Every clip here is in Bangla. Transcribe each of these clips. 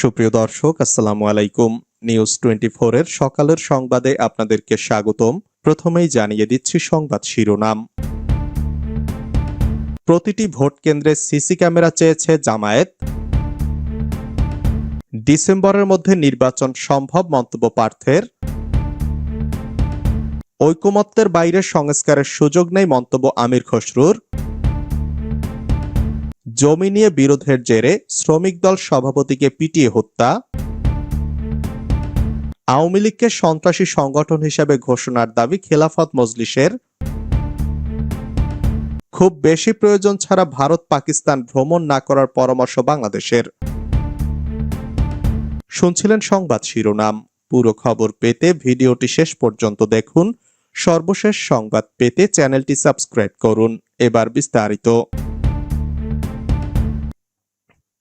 সুপ্রিয় দর্শক, আসসালামু আলাইকুম। নিউজ টোয়েন্টি এর সকালের সংবাদে আপনাদেরকে স্বাগতম। প্রথমেই জানিয়ে দিচ্ছি সংবাদ শিরোনাম। প্রতিটি ভোট কেন্দ্রে সিসি ক্যামেরা চেয়েছে জামায়াত। ডিসেম্বরের মধ্যে নির্বাচন সম্ভব মন্তব্য পার্থের ঐকমত্যের বাইরে সংস্কারের সুযোগ নেই মন্তব্য আমির খসরুর। জমি নিয়ে বিরোধের জেরে শ্রমিক দল সভাপতিকে পিটিয়ে হত্যা। আওয়ামী লীগকে সন্ত্রাসী সংগঠন হিসেবে ঘোষণার দাবি খেলাফত মজলিসের। খুব বেশি প্রয়োজন ছাড়া ভারত পাকিস্তান ভ্রমণ না করার পরামর্শ বাংলাদেশের। শুনছিলেন সংবাদ শিরোনাম। পুরো খবর পেতে ভিডিওটি শেষ পর্যন্ত দেখুন। সর্বশেষ সংবাদ পেতে চ্যানেলটি সাবস্ক্রাইব করুন। এবার বিস্তারিত।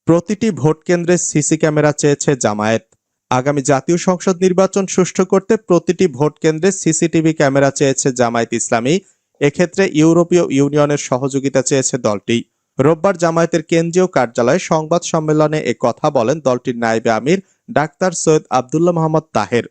প্রতিটি ভোট কেন্দ্রে সিসি ক্যামেরা চেয়েছে জামায়াত। আগামী জাতীয় সংসদ নির্বাচন সুষ্ঠু করতে প্রতিটি ভোট কেন্দ্রে সিসিটিভি ক্যামেরা চেয়েছে জামায়াত ইসলামী। এক্ষেত্রে ইউরোপীয় ইউনিয়নের সহযোগিতা চেয়েছে দলটি। রোববার জামায়াতের কেন্দ্রীয় কার্যালয়ে সংবাদ সম্মেলনে এ কথা বলেন দলটির নায়েবে আমির, ডাক্তার সৈয়দ আবদুল্লাহ মোহাম্মদ তাহের।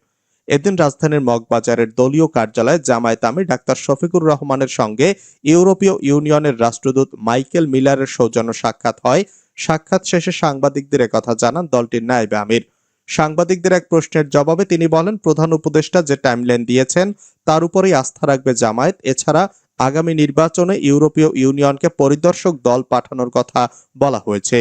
এদিন রাজধানীর মগবাজারের দলীয় কার্যালয়ে জামায়াত আমির, ডাক্তার শফিকুর রহমানের সঙ্গে ইউরোপীয় ইউনিয়নের রাষ্ট্রদূত মাইকেল মিলারের সৌজন্য সাক্ষাৎ হয়। সাক্ষাৎ শেষে সাংবাদিকদের কথা জানান দলটির নায়েবে আমির। সাংবাদিকদের এক প্রশ্নের জবাবে তিনি বলেন, প্রধান উপদেষ্টা যে টাইমলাইন দিয়েছেন, তার উপরেই আস্থা রাখবে জামায়াত। এছাড়া আগামী নির্বাচনে ইউরোপীয় ইউনিয়নকে পরিদর্শক দল পাঠানোর কথা বলা হয়েছে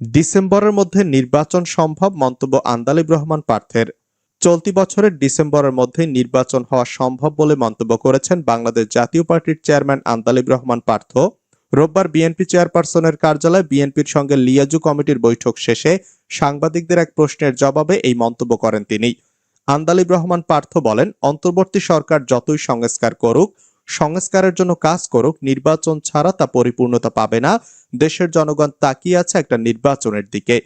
ডিসেম্বরের মধ্যে নির্বাচন সম্ভব, মন্তব্য আন্দালিব রহমান পার্থের। চলতি বছরের ডিসেম্বরের মধ্যে নির্বাচন হওয়া সম্ভব বলে মন্তব্য করেছেন বাংলাদেশ জাতীয় পার্টির চেয়ারম্যান আন্দালিব রহমান পার্থ। রোববার বিএনপি চেয়ারপারসনের কার্যালয়ে বিএনপির সঙ্গে লিয়াজু কমিটির বৈঠক শেষে সাংবাদিকদের এক প্রশ্নের জবাবে এই মন্তব্য করেন তিনি। আন্দালিব রহমান পার্থ বলেন, অন্তর্বর্তী সরকার যতই সংস্কার করুক, সংস্কারের জন্য কাজ করুক, নির্বাচন ছাড়া তা পরিপূর্ণতা পাবে না। দেশের জনগণ তাকিয়ে আছে একটা নির্বাচনের দিকে।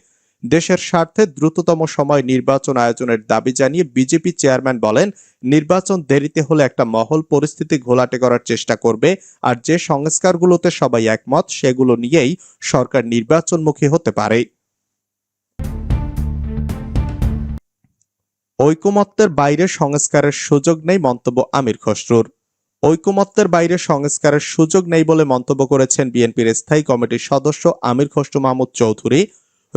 দেশের স্বার্থে দ্রুততম সময় নির্বাচন আয়োজনের দাবি জানিয়ে বিজেপি চেয়ারম্যান বলেন, নির্বাচন দেরিতে হলে একটা মহল পরিস্থিতি ঘোলাটে করার চেষ্টা করবে, আর যে সংস্কারগুলোতে সবাই একমত সেগুলো নিয়েই সরকার নির্বাচনমুখী হতে পারে। ঐকমত্যের বাইরে সংস্কারের সুযোগ নেই মন্তব্য আমির খসরুর। ঐকমত্যের বাইরে সংস্কারের সুযোগ নেই বলে মন্তব্য করেছেন বিএনপির স্থায়ী কমিটির সদস্য আমির খসরু মাহমুদ চৌধুরী।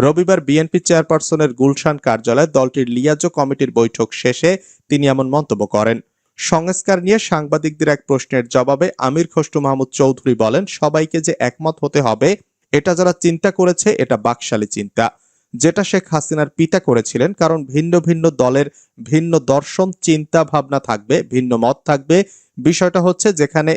রবিবার বিএনপি চেয়ারপারসনের গুলশান কার্যালয়ে দলটির লিয়াজো কমিটির বৈঠক শেষে তিনি এমন মন্তব্য করেন। সংস্কার নিয়ে সাংবাদিকদের এক প্রশ্নের জবাবে আমির খসরু মাহমুদ চৌধুরী বলেন, সবাইকে যে একমত হতে হবে, এটা যারা চিন্তা করেছে, এটা বাকশালী চিন্তা। যেটা শেখ হাসিনার পিতা করেছিলেন, কারণ ভিন্ন ভিন্ন দলের ভিন্ন দর্শন, চিন্তা ভাবনা থাকবে, ভিন্ন মত থাকবে। বিষয়টা হচ্ছে যেখানে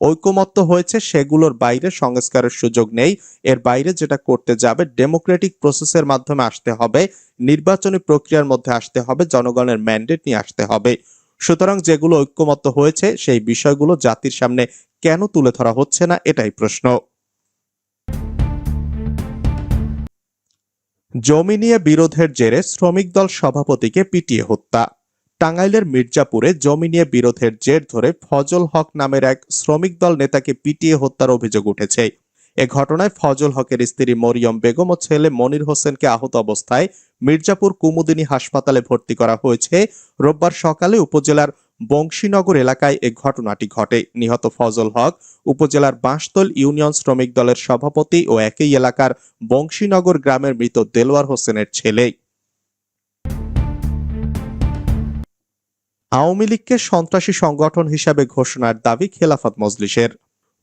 ঐকমত্য হয়েছে, সেগুলোর বাইরে সংস্কারের সুযোগ নেই। এর বাইরে যেটা করতে যাবে, ডেমোক্রেটিক প্রসেসের মাধ্যমে আসতে হবে, নির্বাচনী প্রক্রিয়ার মধ্যে আসতে হবে, জনগণের ম্যান্ডেট নিয়ে আসতে হবে। সুতরাং যেগুলো ঐক্যমত্য হয়েছে, সেই বিষয়গুলো জাতির সামনে কেন তুলে ধরা হচ্ছে না, এটাই প্রশ্ন। জমি নিয়ে বিরোধের জেরে শ্রমিক দল সভাপতিকে পিটিয়ে হত্যা। টাঙ্গাইলের মির্জাপুরে জমি নিয়ে বিরোধের জের ধরে ফজল হক নামের এক শ্রমিক দল নেতাকে পিটিয়ে হত্যার অভিযোগ উঠেছে। এ ঘটনায় ফজল হকের স্ত্রী মরিয়ম বেগম ও ছেলে মনির হোসেনকে আহত অবস্থায় মির্জাপুর কুমুদিনী হাসপাতালে ভর্তি করা হয়েছে। রোববার সকালে উপজেলার বংশীনগর এলাকায় এ ঘটনাটি ঘটে। নিহত ফজল হক উপজেলার বাঁশতল ইউনিয়ন শ্রমিক দলের সভাপতি ও একই এলাকার বংশীনগর গ্রামের মৃত দেলোয়ার হোসেনের ছেলে। আওয়ামী লীগকে সন্ত্রাসী সংগঠন হিসাবে ঘোষণার দাবি খেলাফত মজলিসের।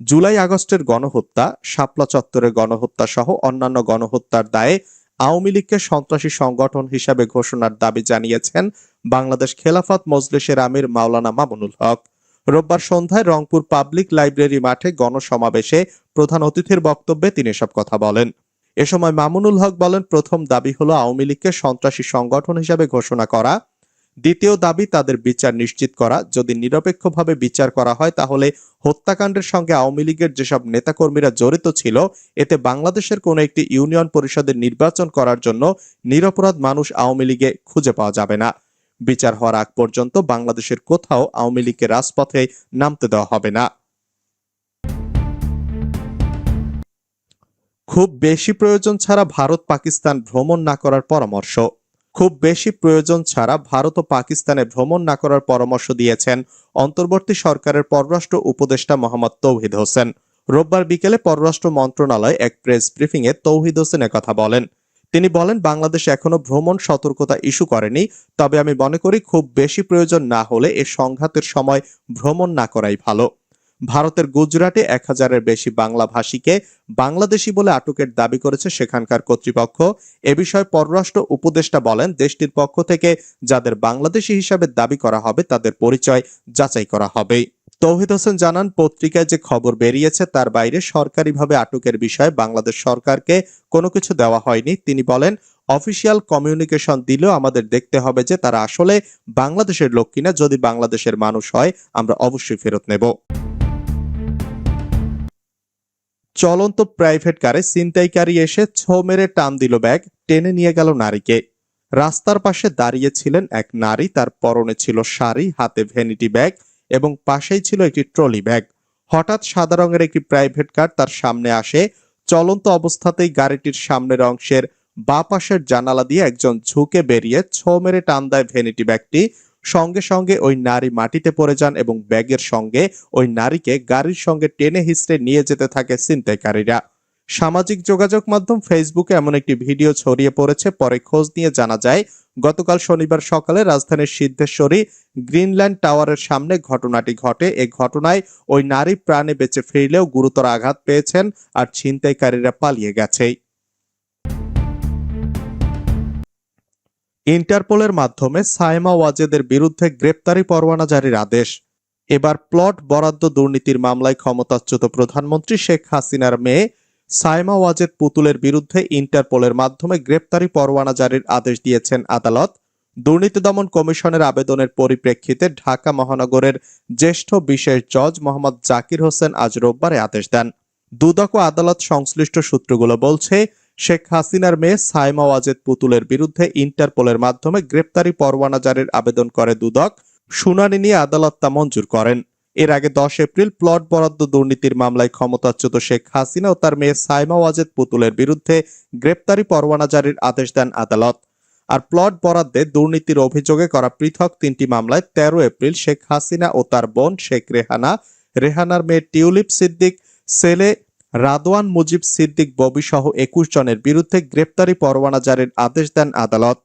জুলাই আগস্টের গণহত্যা, শাপলা চত্বরের গণহত্যা সহ অন্যান্য গণহত্যার দায়ে আওয়ামী লীগকে সন্ত্রাসী সংগঠন হিসাবে ঘোষণার দাবি জানিয়েছেন বাংলাদেশ খেলাফত মজলিসের আমির মাওলানা মামুনুল হক। রোববার সন্ধ্যায় রংপুর পাবলিক লাইব্রেরি মাঠে গণসমাবেশে প্রধান অতিথির বক্তব্যে তিনি এসব কথা বলেন। এ সময় মামুনুল হক বলেন, প্রথম দাবি হলো আওয়ামী লীগকে সন্ত্রাসী সংগঠন হিসাবে ঘোষণা করা দ্বিতীয় দাবি তাদের বিচার নিশ্চিত করা। যদি নিরপেক্ষভাবে বিচার করা হয়, তাহলে হত্যাকাণ্ডের সঙ্গে আওয়ামী লীগের যেসব নেতাকর্মীরা জড়িত ছিল, এতে বাংলাদেশের কোনো একটি ইউনিয়ন পরিষদের নির্বাচন করার জন্য নিরপরাধ মানুষ আওয়ামী লীগে খুঁজে পাওয়া যাবে না। বিচার হওয়ার আগ পর্যন্ত বাংলাদেশের কোথাও আওয়ামী লীগকে রাজপথে নামতে দেওয়া হবে না। খুব বেশি প্রয়োজন ছাড়া ভারত পাকিস্তান ভ্রমণ না করার পরামর্শ। খুব বেশি প্রয়োজন ছাড়া ভারত ও পাকিস্তানে ভ্রমণ না করার পরামর্শ দিয়েছেন অন্তর্বর্তী সরকারের পররাষ্ট্র উপদেষ্টা মোহাম্মদ তৌহিদ হোসেন। রোববার বিকেলে পররাষ্ট্র মন্ত্রণালয় এক প্রেস ব্রিফিংয়ে তৌহিদ হোসেন কথা বলেন। তিনি বলেন, বাংলাদেশ এখনও ভ্রমণ সতর্কতা ইস্যু করেনি, তবে আমি মনে করি খুব বেশি প্রয়োজন না হলে এ সংঘাতের সময় ভ্রমণ না করাই ভালো। ভারতের গুজরাটে এক হাজারের বেশি বাংলা ভাষীকে বাংলাদেশি বলে আটকের দাবি করেছে সেখানকার কর্তৃপক্ষ। এ বিষয়ে পররাষ্ট্র উপদেষ্টা বলেন, দেশটির পক্ষ থেকে যাদের বাংলাদেশি হিসাবে দাবি করা হবে, তাদের পরিচয় যাচাই করা হবে। তৌহিদ হোসেন জানান, পত্রিকায় যে খবর বেরিয়েছে তার বাইরে সরকারিভাবে আটকের বিষয়ে বাংলাদেশ সরকারকে কোনো কিছু দেওয়া হয়নি। তিনি বলেন, অফিসিয়াল কমিউনিকেশন দিলেও আমাদের দেখতে হবে যে তারা আসলে বাংলাদেশের লোক কিনা। যদি বাংলাদেশের মানুষ হয়, আমরা অবশ্যই ফেরত নেব। চলন্ত প্রাইভেট কারে ছিনতাইকারী এসে ছো মেরে টান দিল ব্যাগ, টেনে নিয়ে গেল নারীকে। রাস্তার পাশে দাঁড়িয়ে ছিলেন এক নারী, তার পরনে ছিল শাড়ি, হাতে ভ্যানিটি ব্যাগ এবং পাশেই ছিল একটি ট্রলি ব্যাগ হঠাৎ সাদা রঙের একটি প্রাইভেট কার তার সামনে আসে, চলন্ত অবস্থাতেই গাড়িটির সামনের অংশের বা পাশের জানালা দিয়ে একজন ঝুঁকে বেরিয়ে ছো মেরে টান দেয় ভ্যানিটি ব্যাগটি সঙ্গে সঙ্গে ওই নারী মাটিতে পড়ে যান এবং ব্যাগের সঙ্গে ওই নারীকে গাড়ির সঙ্গে টেনে হিসড়ে নিয়ে যেতে থাকে ছিনতাইকারীরা। সামাজিক যোগাযোগ মাধ্যম ফেসবুকে এমন একটি ভিডিও ছড়িয়ে পড়েছে, পরে খোঁজ নিয়ে জানা যায়, গতকাল শনিবার সকালে রাজধানীর সিদ্ধেশ্বরী গ্রিনল্যান্ড টাওয়ারের সামনে ঘটনাটি ঘটে। এ ঘটনায় ওই নারী প্রাণে বেঁচে ফিরলেও গুরুতর আঘাত পেয়েছেন আর ছিনতাইকারীরা পালিয়ে গেছে ইন্টারপোলের মাধ্যমে সাইমা ওয়াজেদের বিরুদ্ধে গ্রেপ্তারি পরোয়ানা জারির আদেশ। এবার প্লট বরাদ্দ দুর্নীতির মামলায় ক্ষমতাচ্যুত প্রধানমন্ত্রী শেখ হাসিনার মেয়ে সাইমা ওয়াজেদ পুতুলের বিরুদ্ধে ইন্টারপোলের মাধ্যমে গ্রেপ্তারি পরোয়ানা জারির আদেশ দিয়েছেন আদালত। দুর্নীতি দমন কমিশনের আবেদনের পরিপ্রেক্ষিতে ঢাকা মহানগরের জ্যেষ্ঠ বিশেষ জজ মোহাম্মদ জাকির হোসেন আজ রোববারে আদেশ দেন। দুদক ও আদালত সংশ্লিষ্ট সূত্রগুলো বলছে শেখ হাসিনার মেয়ে সাইমা ওয়াজেদ পুতুলের বিরুদ্ধে ইন্টারপোলের মাধ্যমে গ্রেপ্তারি পরোয়ানা জারির আবেদন করে দুদক। শুনানি নিয়ে আদালত তা মঞ্জুর করেন। এর আগে দশ এপ্রিল প্লট বরাদ্দ দুর্নীতির মামলায় ক্ষমতাচ্যুত শেখ হাসিনা ও তার মেয়ে সাইমা ওয়াজেদ পুতুলের বিরুদ্ধে গ্রেপ্তারি পরোয়ানা জারির আদেশ দেন আদালত। আর প্লট বরাদ্দে দুর্নীতির অভিযোগে করা পৃথক তিনটি মামলায় তেরো এপ্রিল শেখ হাসিনা ও তার বোন শেখ রেহানা, রেহানার মেয়ে টিউলিপ সিদ্দিক, ছেলে রাদওয়ান মুজিব সিদ্দিক ববিসহ একুশ জনের বিরুদ্ধে গ্রেপ্তারি পরোয়ানা জারির আদেশ দেন আদালত।